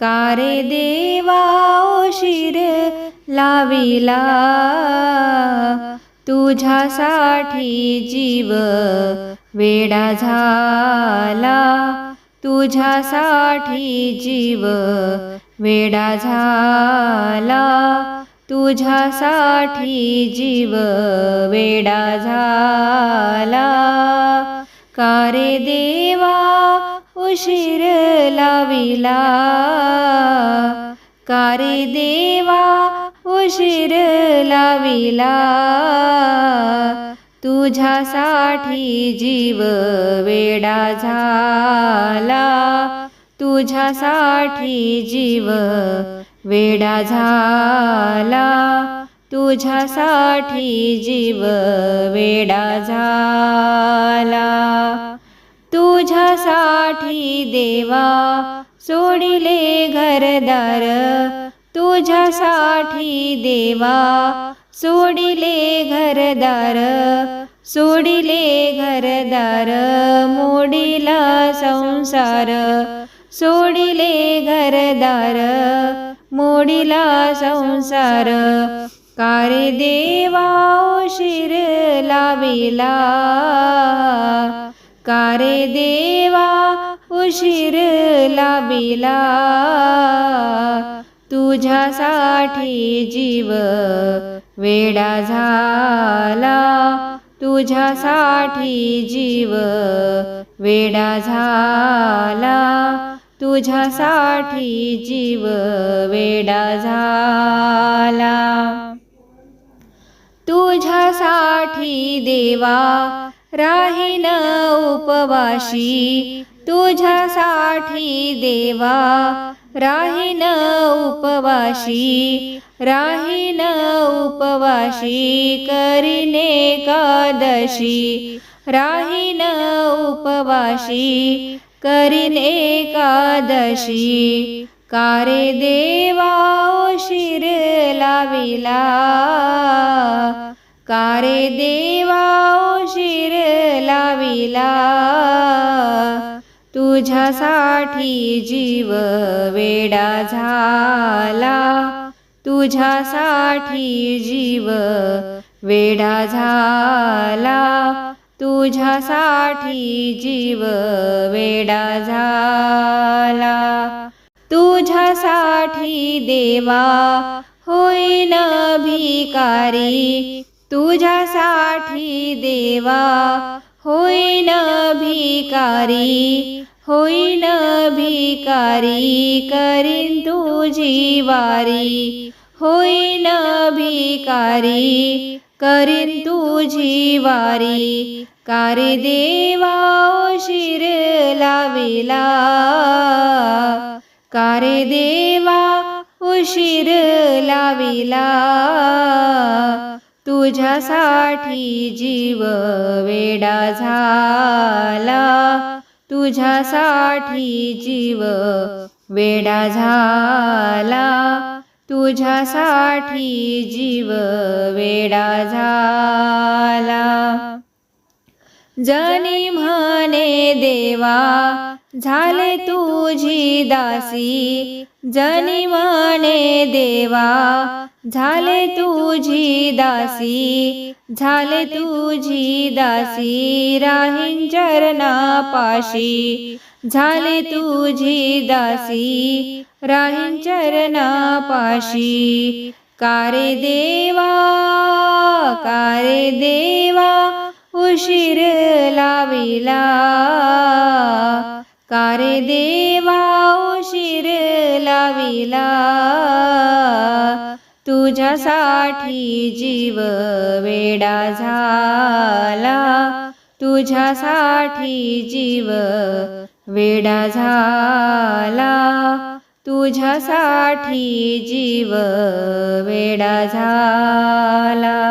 कारे देवा शिर लाविला. तुझ्यासाठी जीव वेडा झाला. तुझ्यासाठी जीव वेडा झाला. तुझ्यासाठी जीव वेडा झाला. कारे देवा उशीर लाविला. कारे देवा उशीर लाविला. तुझ्यासाठी जीव वेडा झाला. तुझ्यासाठी जीव वेडा झाला. तुझ्यासाठी जीव वेडा झाला. तुझ्यासाठी देवा सोडिले घरदार तुझ्यासाठी देवा सोडिले घरदार सोडिले घरदार मोडिला संसार. सोडिले घरदार मोडिला संसार. कारे देवा शिर लाविला. कारे देवा उशीर लाविला तुझ्यासाठी जीव वेडा झाला. तुझ्यासाठी जीव वेडा झाला. तुझ्यासाठी जीव वेडा झाला. तुझ्यासाठी देवा राहीन उपवाशी तुझ्यासाठी देवा. राहीन उपवाशी राहीन उपवाशी करीने कादशी राहीन उपवाशी करीन एकादशी. कारे देवा शिर लाविला. कारे देवा शिर लाविला. तुझ्यासाठी जीव वेडा झाला. तुझ्यासाठी जीव वेडा झाला. तुझ्यासाठी जीव वेडा झाला. तुझ्यासाठी देवा होईन भिकारी तुझ्यासाठी देवा होईन भिकारी होईन भिकारी करीन तुझी वारी होईन भिकारी करीन तुझी वारी कारे देवा शिर लाविला कारे देवा उशीर लाविला. तुझ्यासाठी जीव वेडा झाला. तुझ्यासाठी जीव वेडा झाला. तुझ्यासाठी जीव वेडा झाला. जनी म्हणे देवा झाले तुझी दासी. जनी म्हणे देवा झाले तुझी दासी. झाले तुझी दासी राहीन चरणापाशी. झाले तुझी दासी राहीन चरणापाशी. कारे देवा कारे देवा उशीर लाविला. कारे देवा उशीर लाविला. तुझ्यासाठी जीव वेडा झाला. तुझ्यासाठी जीव वेडा झाला. तुझ्यासाठी जीव वेडा झाला.